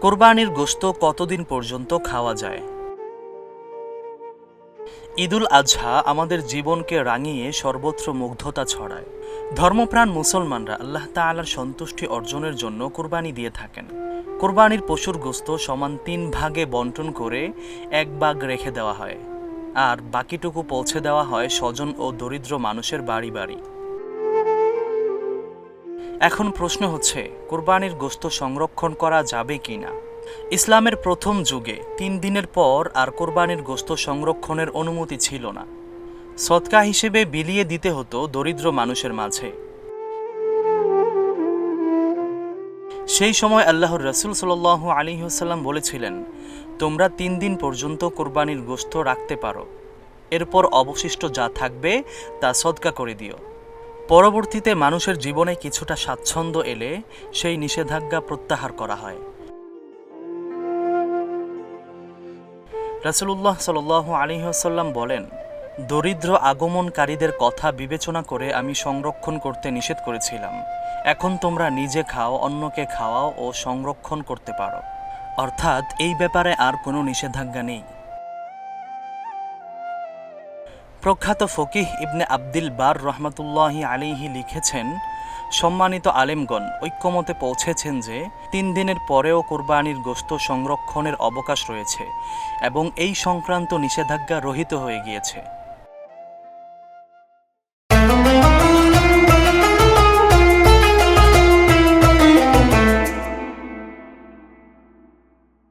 কোরবানির গোশত কতদিন পর্যন্ত খাওয়া যায়? ঈদুল আজহা আমাদের জীবনকে রাঙিয়ে সর্বত্র মুগ্ধতা ছড়ায়। ধর্মপ্রাণ মুসলমানরা আল্লাহ তাআলার সন্তুষ্টি অর্জনের জন্য কোরবানি দিয়ে থাকেন। কোরবানির পশুর গোস্ত সমান তিন ভাগে বন্টন করে এক ভাগ রেখে দেওয়া হয়। আর বাকিটুকু পৌঁছে দেওয়া হয় স্বজন ও দরিদ্র মানুষের বাড়ি বাড়ি। এখন প্রশ্ন হচ্ছে, কোরবানির গোস্ত সংরক্ষণ করা যাবে কি না? ইসলামের প্রথম যুগে তিন দিনের পর আর কোরবানির গোস্ত সংরক্ষণের অনুমতি ছিল না। সৎকা হিসেবে বিলিয়ে দিতে হতো দরিদ্র মানুষের মাঝে। সেই সময় আল্লাহর রসুল সাল আলী সাল্লাম বলেছিলেন, তোমরা তিন দিন পর্যন্ত কোরবানির গোস্ত রাখতে পারো। এরপর অবশিষ্ট যা থাকবে তা সদকা করে দিও। পরবর্তীতে মানুষের জীবনে কিছুটা স্বাচ্ছন্দ্য এলে সেই নিষেধাজ্ঞা প্রত্যাহার করা হয়। রাসুলুল্লাহ সাল আলিহাসাল্লাম বলেন, দরিদ্র আগমনকারীদের কথা বিবেচনা করে আমি সংরক্ষণ করতে নিষেধ করেছিলাম। এখন তোমরা নিজে খাও, অন্যকে খাওয়াও ও সংরক্ষণ করতে পারো। অর্থাৎ এই ব্যাপারে আর কোনো নিষেধাজ্ঞা নেই। প্রখ্যাত ফকিহ ইবনে আব্দুল বার রহমতুল্লাহ আলিহি লিখেছেন, সম্মানিত আলেমগণ, ঐক্যমতে পৌঁছেছেন যে তিন দিনের পরেও কোরবানির গোস্ত সংরক্ষণের অবকাশ রয়েছে এবং এই সংক্রান্ত নিষেধাজ্ঞা রহিত হয়ে গিয়েছে।